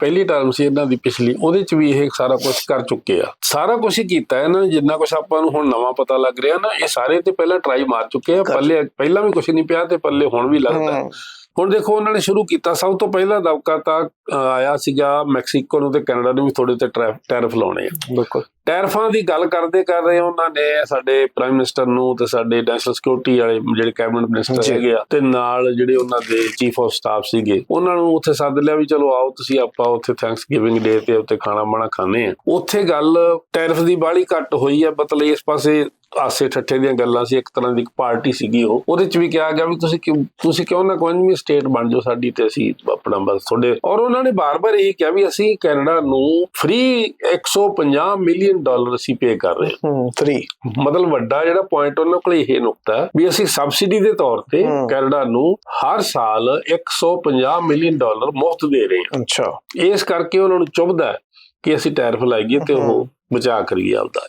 ਪਹਿਲੀ ਟਰਮ ਸੀ ਇਹਨਾਂ ਦੀ ਪਿਛਲੀ ਉਹਦੇ ਚ ਵੀ ਇਹ ਸਾਰਾ ਕੁਝ ਕਰ ਚੁੱਕੇ ਆ। ਸਾਰਾ ਕੁਝ ਹੀ ਕੀਤਾ ਇਹਨਾਂ ਨੇ ਜਿੰਨਾ ਕੁਝ ਆਪਾਂ ਨੂੰ ਹੁਣ ਨਵਾਂ ਪਤਾ ਲੱਗ ਰਿਹਾ ਨਾ ਇਹ ਸਾਰੇ ਤੇ ਪਹਿਲਾਂ ਟਰਾਈ ਮਾਰ ਚੁੱਕੇ ਆ ਪੱਲੇ ਪਹਿਲਾਂ ਵੀ ਕੁਝ ਨਹੀਂ ਪਿਆ ਤੇ ਪੱਲੇ ਹੁਣ ਵੀ ਲੱਗਦਾ। ਹੁਣ ਦੇਖੋ ਉਹਨਾਂ ਨੇ ਸ਼ੁਰੂ ਕੀਤਾ ਸਭ ਤੋਂ ਪਹਿਲਾਂ ਦਬਕਾ ਤਾਂ ਆਇਆ ਸੀਗਾ ਮੈਕਸੀਕੋ ਨੂੰ ਤੇ ਕੈਨੇਡਾ ਨੂੰ ਵੀ ਥੋੜੇ ਤੇ ਟੈਰਿਫ ਲਾਉਣੇ ਆ। ਬਿਲਕੁਲ। ਟੈਰਫਾਂ ਦੀ ਗੱਲ ਕਰਦੇ ਕਰ ਰਹੇ ਉਹਨਾਂ ਨੇ ਸਾਡੇ ਪ੍ਰਾਈਮ ਮਿਨਿਸਟਰ ਨੂੰ ਤੇ ਸਾਡੇ ਨੈਸ਼ਨਲ ਸਿਕਿਉਰਿਟੀ ਵਾਲੇ ਜਿਹੜੇ ਕੈਬਨਿਟ ਮਿਨਿਸਟਰ। ਹੈਗੇ ਆ ਤੇ ਨਾਲ ਜਿਹੜੇ ਉਹਨਾਂ ਦੇ ਚੀਫ ਆਫ ਸਟਾਫ ਸੀਗੇ ਉਹਨਾਂ ਨੂੰ ਉੱਥੇ ਸੱਦ ਲਿਆ ਵੀ ਚਲੋ ਆਓ ਤੁਸੀਂ ਆਪਾਂ ਉੱਥੇ ਥੈਂਕਸ ਗਿਵਿੰਗ ਡੇ ਤੇ ਉੱਥੇ ਖਾਣਾ ਬਾਣਾ ਖਾਣੇ ਆ ਉੱਥੇ ਗੱਲ ਟੈਰਿਫ ਦੀ ਬਾਹਲੀ ਘੱਟ ਹੋਈ ਆ ਮਤਲਬ ਇਸ ਪਾਸੇ ਆਸੇ ਠੱਠੇ ਦੀਆਂ ਗੱਲਾਂ ਸੀ ਇੱਕ ਤਰ੍ਹਾਂ ਦੀ ਇੱਕ ਪਾਰਟੀ ਸੀਗੀ ਉਹ। ਉਹਦੇ ਚ ਵੀ ਕਿਹਾ ਗਿਆ ਵੀ ਤੁਸੀਂ ਕਿਉਂ ਤੁਸੀਂ ਕਿਉਂ ਨਾ ਕੋਈ ਵੀ ਸਟੇਟ ਬਣ ਜਾਓ ਸਾਡੀ ਤੇ ਅਸੀਂ ਆਪਣਾ ਬਸ ਤੁਹਾਡੇ। ਔਰ ਉਹਨਾਂ ਨੇ ਬਾਰ-ਬਾਰ ਇਹ ਕਿਹਾ ਵੀ ਅਸੀਂ ਕੈਨੇਡਾ ਨੂੰ ਫ੍ਰੀ 150 ਮਿਲੀਅਨ ਡਾਲਰ ਅਸੀਂ ਪੇ ਕਰ ਰਹੇ ਹਾਂ। 3 ਮਤਲਬ ਵੱਡਾ ਜਿਹੜਾ ਪੁਆਇੰਟ ਉਹਨਾਂ ਕੋਲ ਇਹ ਨੁਕਤਾ ਵੀ ਅਸੀਂ ਸਬਸਿਡੀ ਦੇ ਤੌਰ ਤੇ। ਕੈਨੇਡਾ ਨੂੰ ਹਰ ਸਾਲ 150 ਮਿਲੀਅਨ ਡਾਲਰ ਮੁਫਤ ਦੇ ਰਹੇ ਹਾਂ। ਅੱਛਾ। ਇਸ ਕਰਕੇ ਉਹਨਾਂ ਨੂੰ ਚੁਭਦਾ ਕਿ ਅਸੀਂ ਟੈਰਿਫ ਲਾਈਏ ਤੇ ਉਹ ਬਚਾ ਕਰੀਏ ਆਪਦਾ।